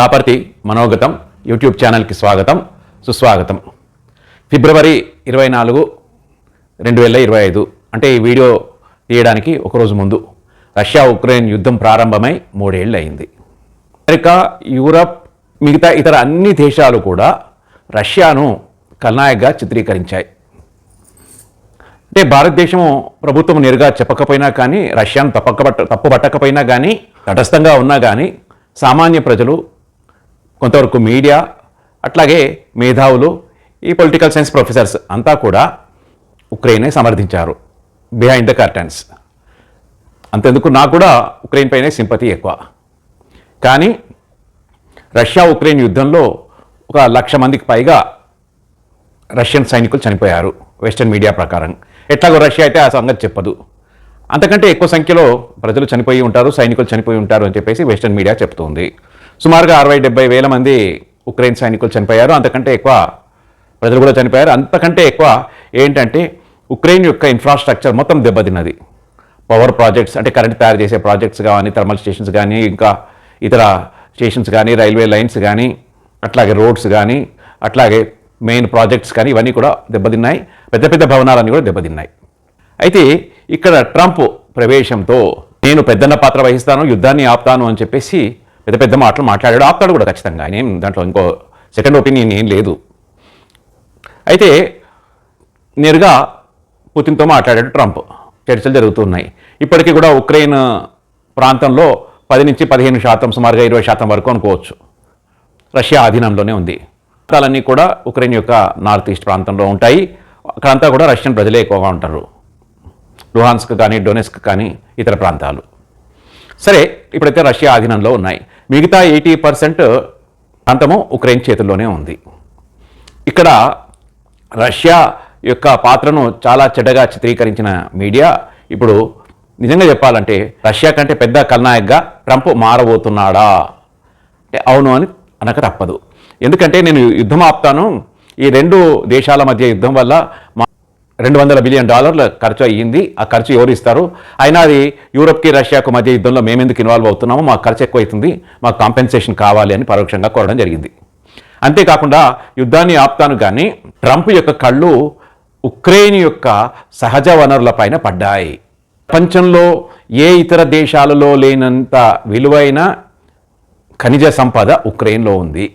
Kaparthi మనోగతం YouTube ఛానల్కి స్వాగతం సుస్వాగతం. ఫిబ్రవరి ఇరవై నాలుగు రెండు వేల ఇరవై ఐదు. అంటే ఈ వీడియో తీయడానికి ఒకరోజు ముందు రష్యా ఉక్రెయిన్ యుద్ధం ప్రారంభమై మూడేళ్ళు అయింది. అమెరికా యూరప్ మిగతా ఇతర అన్ని దేశాలు కూడా రష్యాను కల్నాయకగా చిత్రీకరించాయి. అంటే భారతదేశం ప్రభుత్వం నేరుగా చెప్పకపోయినా కానీ రష్యాను తప్పకబట్ట తప్పుపట్టకపోయినా కానీ తటస్థంగా ఉన్నా కానీ సామాన్య ప్రజలు కొంతవరకు మీడియా అట్లాగే మేధావులు ఈ పొలిటికల్ సైన్స్ ప్రొఫెసర్స్ అంతా కూడా ఉక్రెయిన్నే సమర్థించారు. బిహైండ్ ద కర్టన్స్ అంతెందుకు నాకు కూడా ఉక్రెయిన్ పైనే సింపతి ఎక్కువ. కానీ రష్యా ఉక్రెయిన్ యుద్ధంలో ఒక లక్ష మందికి పైగా రష్యన్ సైనికులు చనిపోయారు వెస్టర్న్ మీడియా ప్రకారం. ఎట్లాగో రష్యా అయితే ఆ సంగతి చెప్పదు. అంతకంటే ఎక్కువ సంఖ్యలో ప్రజలు చనిపోయి ఉంటారు సైనికులు చనిపోయి ఉంటారు అని చెప్పేసి వెస్టర్న్ మీడియా చెప్తుంది. సుమారుగా అరవై డెబ్బై వేల మంది ఉక్రెయిన్ సైనికులు చనిపోయారు. అంతకంటే ఎక్కువ ప్రజలు కూడా చనిపోయారు. అంతకంటే ఎక్కువ ఏంటంటే ఉక్రెయిన్ యొక్క ఇన్ఫ్రాస్ట్రక్చర్ మొత్తం దెబ్బతిన్నది. పవర్ ప్రాజెక్ట్స్ అంటే కరెంట్ తయారు చేసే ప్రాజెక్ట్స్ కానీ థర్మల్ స్టేషన్స్ కానీ ఇంకా ఇతర స్టేషన్స్ కానీ రైల్వే లైన్స్ కానీ అట్లాగే రోడ్స్ కానీ అట్లాగే మెయిన్ ప్రాజెక్ట్స్ కానీ ఇవన్నీ కూడా దెబ్బతిన్నాయి. పెద్ద పెద్ద భవనాలన్నీ కూడా దెబ్బతిన్నాయి. అయితే ఇక్కడ ట్రంప్ ప్రవేశంతో నేను పెద్దన్న పాత్ర వహిస్తాను యుద్ధాన్ని ఆపుతాను అని చెప్పేసి పెద్ద పెద్ద మాటలు మాట్లాడాడు ఆపుతాడు కూడా ఖచ్చితంగా. ఆయన ఏం దాంట్లో ఇంకో సెకండ్ ఒపీనియన్ ఏం లేదు. అయితే నేరుగా పుతిన్తో మాట్లాడాడు ట్రంప్. చర్చలు జరుగుతున్నాయి ఇప్పటికీ కూడా ఉక్రెయిన్ ప్రాంతంలో పది నుంచి పదిహేను శాతం సుమారుగా ఇరవై శాతం వరకు అనుకోవచ్చు. రష్యా ఆధీనంలోనే ఉంది. ప్రాంతాలన్నీ కూడా ఉక్రెయిన్ యొక్క నార్త్ ఈస్ట్ ప్రాంతంలో ఉంటాయి. అక్కడంతా కూడా రష్యన్ ప్రజలే ఎక్కువగా ఉంటారు. లుహాన్స్క్ కానీ డొనెస్క్ కానీ ఇతర ప్రాంతాలు. సరే ఇప్పుడైతే రష్యా ఆధీనంలో ఉన్నాయి. మిగతా ఎయిటీ పర్సెంట్ ప్రాంతము ఉక్రెయిన్ చేతుల్లోనే ఉంది. ఇక్కడ రష్యా యొక్క పాత్రను చాలా చెడ్డగా చిత్రీకరించిన మీడియా ఇప్పుడు నిజంగా చెప్పాలంటే రష్యా కంటే పెద్ద కల్నాయక్గా ట్రంప్ మారబోతున్నాడా? అంటే అవును అని అనక తప్పదు. ఎందుకంటే నేను యుద్ధం ఆపుతాను. ఈ రెండు దేశాల మధ్య యుద్ధం వల్ల మా రెండు వందల బిలియన్ డాలర్ల ఖర్చు అయ్యింది. ఆ ఖర్చు ఎవరు ఇస్తారు? అయినా అది యూరప్కి రష్యాకు మధ్య యుద్ధంలో మేమెందుకు ఇన్వాల్వ్ అవుతున్నామో మాకు ఖర్చు ఎక్కువ అవుతుంది మాకు కాంపెన్సేషన్ కావాలి అని పరోక్షంగా కోరడం జరిగింది. అంతేకాకుండా యుద్ధాన్ని ఆపుతాను కానీ ట్రంప్ యొక్క కళ్ళు ఉక్రెయిన్ యొక్క సహజ వనరులపైన పడ్డాయి. ప్రపంచంలో ఏ ఇతర దేశాలలో లేనంత విలువైన ఖనిజ సంపద ఉక్రెయిన్లో ఉంది.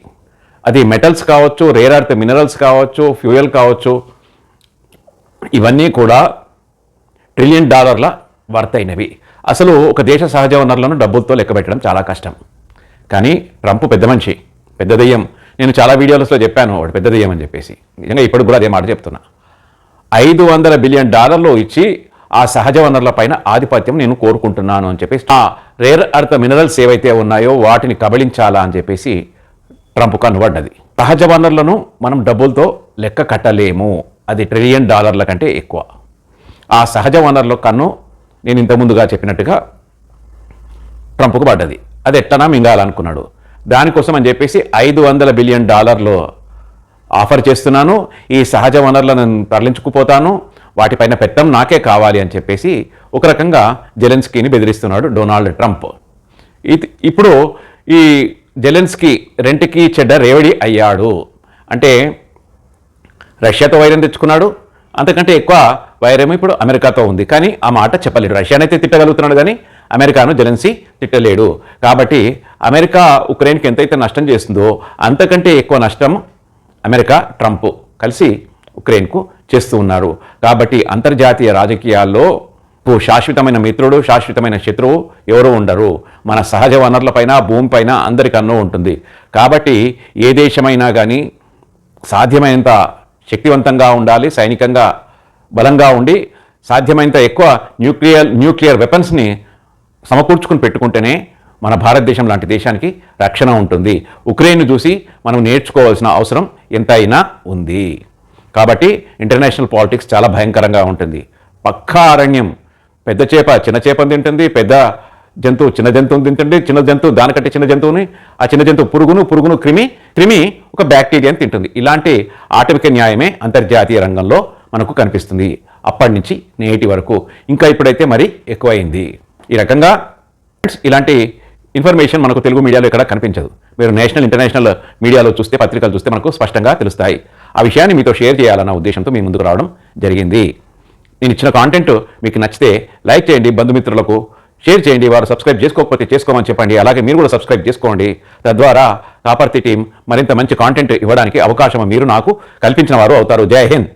అది మెటల్స్ కావచ్చు రేర్ అర్త్ మినరల్స్ కావచ్చు ఫ్యూయల్ కావచ్చు ఇవన్నీ కూడా ట్రిలియన్ డాలర్ల వర్త్ అయినవి అసలు ఒక దేశ సహజ వనరులను డబ్బులతో లెక్కబెట్టడం చాలా కష్టం. కానీ ట్రంప్ పెద్ద మనిషి పెద్ద దెయ్యం. నేను చాలా వీడియోస్లో చెప్పాను వాడు పెద్ద దెయ్యం అని చెప్పేసి. నిజంగా ఇప్పుడు కూడా అదే మాట చెప్తున్నా. ఐదు వందల బిలియన్ డాలర్లు ఇచ్చి ఆ సహజ వనరుల పైన ఆధిపత్యం నేను కోరుకుంటున్నాను అని చెప్పేసి ఆ రేర్ అర్త్ మినరల్స్ ఏవైతే ఉన్నాయో వాటిని కబళించాలా అని చెప్పేసి ట్రంప్ కనుబడ్డది సహజ వనరులను మనం డబ్బులతో లెక్క కట్టలేము. అది ట్రిలియన్ డాలర్ల కంటే ఎక్కువ. ఆ సహజ వనరుల కన్ను నేను ఇంతకుముందుగా చెప్పినట్టుగా ట్రంప్కు పడ్డది. అది ఎట్లనా మింగాలనుకున్నాడు. దానికోసం అని చెప్పేసి ఐదు వందల బిలియన్ డాలర్లు ఆఫర్ చేస్తున్నాను. ఈ సహజ వనరులను తరలించుకుపోతాను. వాటిపైన పెత్తం నాకే కావాలి అని చెప్పేసి ఒక రకంగా జెలెన్స్కీని బెదిరిస్తున్నాడు డొనాల్డ్ ట్రంప్. ఇప్పుడు ఈ జెలెన్స్కీ రెంట్కి చెడ్డ రేవడి అయ్యాడు. అంటే రష్యాతో వైరం తెచ్చుకున్నాడు. అంతకంటే ఎక్కువ వైరం ఇప్పుడు అమెరికాతో ఉంది. కానీ ఆ మాట చెప్పలేడు. రష్యానైతే తిట్టగలుగుతున్నాడు కానీ అమెరికాను జెలెన్సీ తిట్టలేడు. కాబట్టి అమెరికా ఉక్రెయిన్కి ఎంతైతే నష్టం చేస్తుందో అంతకంటే ఎక్కువ నష్టం అమెరికా ట్రంప్ కలిసి ఉక్రెయిన్కు చేస్తూ ఉన్నారు. కాబట్టి అంతర్జాతీయ రాజకీయాల్లో ఇప్పుడు శాశ్వతమైన మిత్రుడు శాశ్వతమైన శత్రువు ఎవరు ఉండరు. మన సహజ వనరులపైన భూమిపైన అందరికన్నో ఉంటుంది. కాబట్టి ఏ దేశమైనా కానీ సాధ్యమైనంత శక్తివంతంగా ఉండాలి సైనికంగా బలంగా ఉండి సాధ్యమైనంత ఎక్కువ న్యూక్లియర్ న్యూక్లియర్ వెపన్స్ని సమకూర్చుకుని పెట్టుకుంటేనే మన భారతదేశం లాంటి దేశానికి రక్షణ ఉంటుంది. ఉక్రెయిన్ చూసి మనం నేర్చుకోవాల్సిన అవసరం ఎంతైనా ఉంది. కాబట్టి ఇంటర్నేషనల్ పాలిటిక్స్ చాలా భయంకరంగా ఉంటుంది. పక్కా అరణ్యం పెద్ద చేప చిన్న చేపను తింటుంది పెద్ద జంతువు చిన్న జంతువుని తింటుంది చిన్న జంతువు దానికంటే చిన్న జంతువుని ఆ చిన్న జంతువు పురుగును పురుగును క్రిమి క్రిమి ఒక బ్యాక్టీరియాని తింటుంది. ఇలాంటి ఆటవిక న్యాయమే అంతర్జాతీయ రంగంలో మనకు కనిపిస్తుంది. అప్పటి నుంచి నేటి వరకు ఇంకా ఇప్పుడైతే మరి ఎక్కువైంది. ఈ రకంగా ఇలాంటి ఇన్ఫర్మేషన్ మనకు తెలుగు మీడియాలో ఇక్కడ కనిపించదు. మీరు నేషనల్ ఇంటర్నేషనల్ మీడియాలో చూస్తే పత్రికలు చూస్తే మనకు స్పష్టంగా తెలుస్తాయి. ఆ విషయాన్ని మీతో షేర్ చేయాలన్న ఉద్దేశంతో మీ ముందుకు రావడం జరిగింది. నేను ఇచ్చిన కాంటెంట్ మీకు నచ్చితే లైక్ చేయండి. బంధుమిత్రులకు షేర్ చేయండి వారు సబ్స్క్రైబ్ చేసుకోకపోతే చేసుకోమని చెప్పండి. అలాగే మీరు కూడా సబ్స్క్రైబ్ చేసుకోండి. తద్వారా కాపర్తి టీం మరింత మంచి కాంటెంట్ ఇవ్వడానికి అవకాశం మీరు నాకు కల్పించిన వారు అవుతారు. జై హింద్.